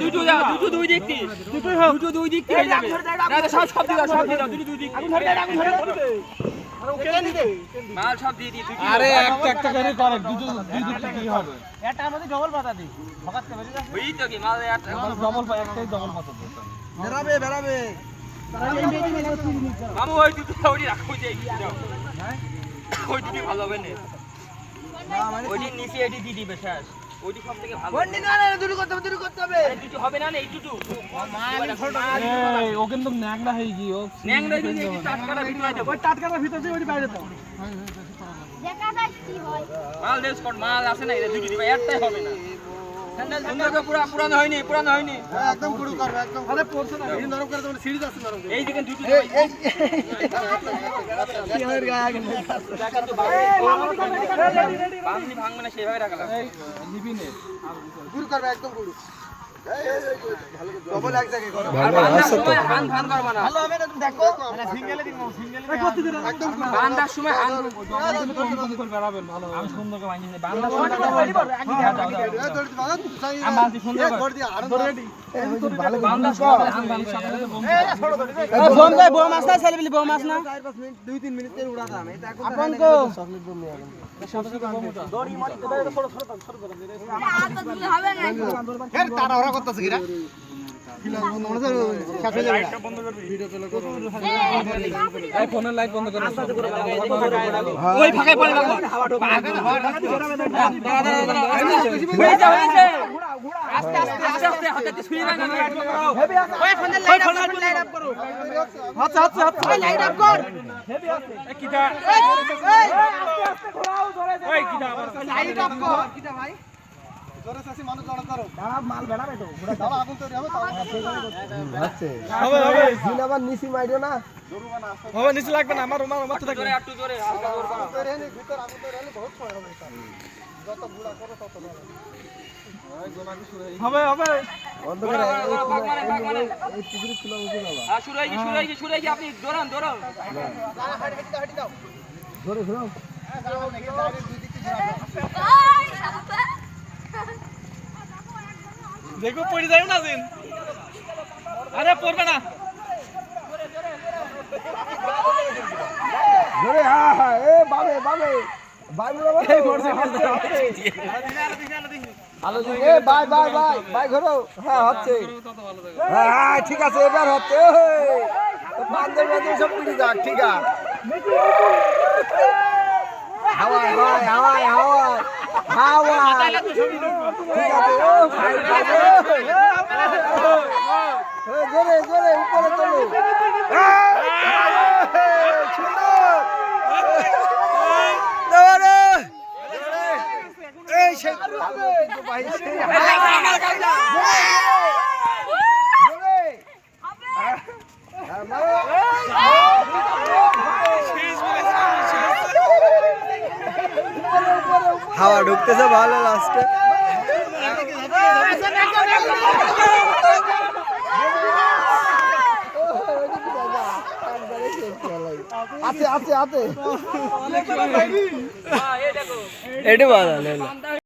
দুটো দাও দুটো দুই দিক দিয়ে দুটো দুই দিক দিয়ে যাবে না সব সব দিয়ে সব দিয়ে দুটো দুই দিক মাল সব দিয়ে দিই আরে একটা একটা করে করে দুটো দুই। কি হবে ওই তো কি মাল একটা ডবল পা একটাই ডবল পাতা বেরাবে বেরাবে মামু ওই দুটো ওই রাখো যে ওই দুটো ভালো হবে না। ওইটি নিচে এটি দিয়ে দিবে শেষ ওইটি সব থেকে ভালো বন্ডি না না দুটো করতে হবে দুটো করতে হবে দুটো হবে না না এই দুটো এই ও কিন্তু ন্যাংরা হয়ে গিয়ে ও একটু টাটকাটা ভিতরে ওই টাটকাটা ভিতরে দিয়ে ওইটি বাইরে দাও দেখা যাক কি হয় মাল দেশ কর মাল আছে না এটা দুটো দিবে একটাই হবে না সুন্দর করে পুরানো হয়নি পুরানো হয়নি। একদম গুড়ু করবে একদম আরে পড়ছে না এই নরম করে তোমার সিরিজ আছে নরম এই দিকে দুটো দিবে সিরিজের গায়ে আগে বাংলি ভাঙবে না সেভাবে রাখলাম নিবি নে। গুড়ু করবে একদম গুড়ু মানে বউ মাছ না ছেলে বলি মাছ না 4 5 মিনিট 2 3 এটা এখন করতেছ কিরা লাইট বন্ধ করে ওই ফাঁকায় পড়ে রাখো হয়েছে হয়েছে আস্তে আস্তে আস্তে আস্তে হাতে ছুঁয়ে না না ওই ফোনে লাইট আপ করো লাইট আপ করো আচ্ছা আচ্ছা আচ্ছা লাইট আপ কর কিটা এই ওই কিটা আবার লাইট আপ কর কিটা ভাই নিচে লাগবে না আমার আমার আমার তো যত করো তত হবে হবে। এই পুকুরে খোলা উঠে হ্যাঁ শুরু হয়ে গেছে শুরু হয়ে গেছে শুরু হয়ে গেছে আপনি দৌড়ান দৌড়ান। ধরে দেখো পড়ে যাবে না দিন আরে পড়বে না। ধরে হ্যাঁ হ্যাঁ এ বাবে বাবে বাবে বাবা এই মরছে এ বাই বাই বাই বাই ঘোরো। হ্যাঁ হচ্ছে। হ্যাঁ হ্যাঁ ঠিক আছে এবার হচ্ছে সব পিড়ি যাক ঠিক আছে। হাওয়ায় হাওয়ায় হাওয়ায় হাওয়ায়। হাওয়ায় ঠিক আছে ও ভাই হাওয়া ঢুকতেছে ভালো লাস্টে আছে আছে আছে হ্যাঁ এই দেখো এটি ভালো বান্দা